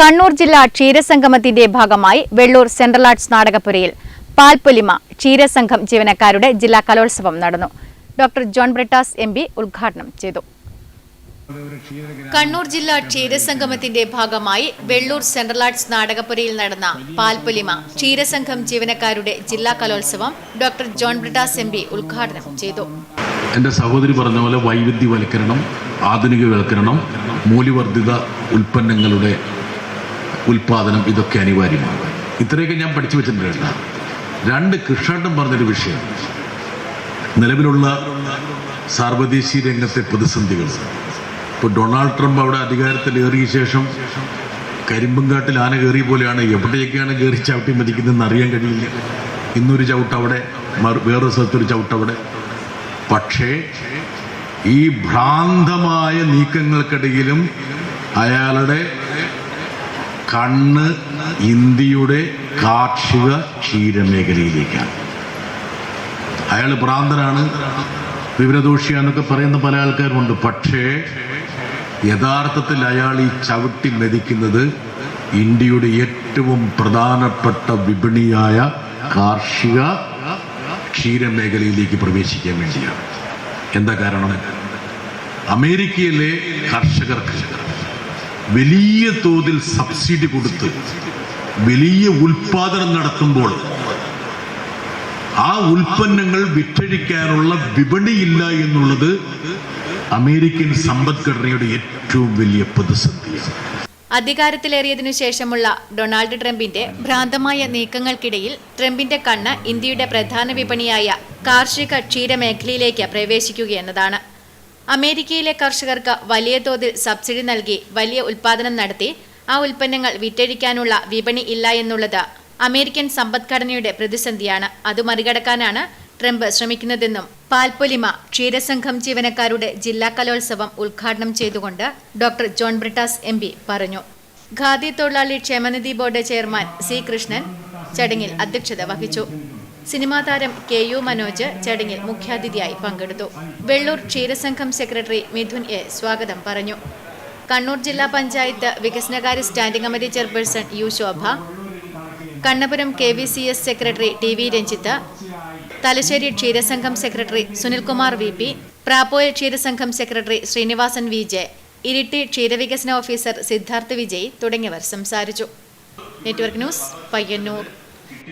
കണ്ണൂർ ജില്ലാ ക്ഷീരസംഗമത്തിന്റെ ഭാഗമായി വെള്ളൂർ സെൻട്രൽ ആർട്സ് നാടകപ്പുരയിൽ പാൽപ്പൊലിമ ക്ഷീരസംഘം ജീവനക്കാരുടെ ജില്ലാ കലോത്സവം നടന്നു. Doctor John Brittas M P ഉദ്ഘാടനം ചെയ്തു. കണ്ണൂർ ജില്ലാ ക്ഷീരസംഗമത്തിന്റെ ഭാഗമായി വെള്ളൂർ സെൻട്രൽ ആർട്സ് നാടകപ്പുരയിൽ നടന്ന പാൽപ്പൊലിമ ക്ഷീരസംഘം ജീവനക്കാരുടെ ജില്ലാ കലോത്സവം doctor John Brittas M P ഉദ്ഘാടനം ചെയ്തു. എന്റെ സഹോദരി പറഞ്ഞ പോലെ വൈവിധ്യവൽക്കരണം ആധുനികവൽക്കരണം മൂല്യവർദ്ധിത ഉൽപ്പന്നങ്ങളുടെ ഉൽപാദനം ഇതൊക്കെ അനിവാര്യമാണ്. ഇത്രയൊക്കെ ഞാൻ പഠിച്ചു വെച്ചിട്ടുണ്ട് രണ്ട് കൃഷ്ണാട്ടം പറഞ്ഞൊരു വിഷയം. നിലവിലുള്ള സാർവദേശീയ രംഗത്തെ പ്രതിസന്ധികൾ. ഇപ്പോൾ ഡൊണാൾഡ് ട്രംപ് അവിടെ അധികാരത്തിൽ അധികാരത്തിലേറിയ ശേഷം കരിമ്പുംകാട്ടിൽ ആന കയറിയ പോലെയാണ്. എവിടെയൊക്കെയാണ് കയറി ചവിട്ടി മതിക്കുന്നതെന്ന് അറിയാൻ കഴിയില്ല. ഇന്നൊരു ചവിട്ട് അവിടെ മറു- വേറൊരു സ്ഥലത്തൊരു ചവിട്ട് അവിടെ. പക്ഷേ ഈ ഭ്രാന്തമായ നീക്കങ്ങൾക്കിടയിലും അയാളുടെ കണ്ണ് ഇന്ത്യയുടെ കാർഷിക ക്ഷീരമേഖലയിലേക്കാണ്. അയാൾ ഭ്രാന്തനാണ് വിവരദോഷിയാന്നൊക്കെ പറയുന്ന പല ആൾക്കാരുമുണ്ട്. പക്ഷേ യഥാർത്ഥത്തിൽ അയാൾ ഈ ചവിട്ടി മെതിക്കുന്നത് ഇന്ത്യയുടെ ഏറ്റവും പ്രധാനപ്പെട്ട വിപണിയായ കാർഷിക ക്ഷീരമേഖലയിലേക്ക് പ്രവേശിക്കാൻ വേണ്ടിയാണ്. എന്താ കാരണം? അമേരിക്കയിലെ കർഷകർക്ക് വലിയ തോതിൽ സബ്സിഡി കൊടുത്ത് വലിയ ഉൽപാദനം നടത്തുമ്പോൾ ആ ഉൽപ്പന്നങ്ങൾ വിറ്റഴിക്കാനുള്ള വിപണിയില്ല എന്നുള്ളത് അമേരിക്കൻ സമ്പദ്ഘടനയുടെ ഏറ്റവും വലിയ പ്രതിസന്ധിയാണ് അധികാരത്തിലേറിയതിനു ശേഷമുള്ള ഡൊണാൾഡ് ട്രംപിന്റെ ഭ്രാന്തമായ നീക്കങ്ങൾക്കിടയിൽ ട്രംപിന്റെ കണ്ണ് ഇന്ത്യയുടെ പ്രധാന വിപണിയായ കാർഷിക ക്ഷീരമേഖലയിലേക്ക് പ്രവേശിക്കുകയെന്നതാണ്. അമേരിക്കയിലെ കർഷകർക്ക് വലിയ തോതിൽ സബ്സിഡി നൽകി വലിയ ഉൽപാദനം നടത്തി ആ ഉൽപ്പന്നങ്ങൾ വിറ്റഴിക്കാനുള്ള വിപണി ഇല്ല എന്നുള്ളത് അമേരിക്കൻ സമ്പദ്ഘടനയുടെ പ്രതിസന്ധിയാണ്. അത് മറികടക്കാനാണ് ട്രംപ് ശ്രമിക്കുന്നതെന്നും പാൽപ്പൊലിമ ക്ഷീരസംഘം ജീവനക്കാരുടെ ജില്ലാ കലോത്സവം ഉദ്ഘാടനം ചെയ്തുകൊണ്ട് ഡോക്ടർ ജോൺ ബ്രിട്ടാസ് എം പറഞ്ഞു. ഖാദി തൊഴിലാളി ക്ഷേമനിധി ബോർഡ് ചെയർമാൻ സി കൃഷ്ണൻ ചടങ്ങിൽ അധ്യക്ഷത വഹിച്ചു. സിനിമാ താരം കെ യു മനോജ് ചടങ്ങിൽ മുഖ്യാതിഥിയായി പങ്കെടുത്തു. വെള്ളൂർ ക്ഷീരസംഘം സെക്രട്ടറി മിഥുൻ എ സ്വാഗതം പറഞ്ഞു. കണ്ണൂർ ജില്ലാ പഞ്ചായത്ത് വികസനകാര്യ standing committee chairperson U Shobha Kannapuram K V C S secretary T V Ranjith Thalassery ക്ഷീരസംഘം secretary Sunilkumar V P Prappoya ക്ഷീരസംഘം secretary Srinivasan V J Iritty ക്ഷീരവികസന ഓഫീസർ സിദ്ധാർത്ഥ് വിജയ് തുടങ്ങിയവർ സംസാരിച്ചു. Network news Payyanur.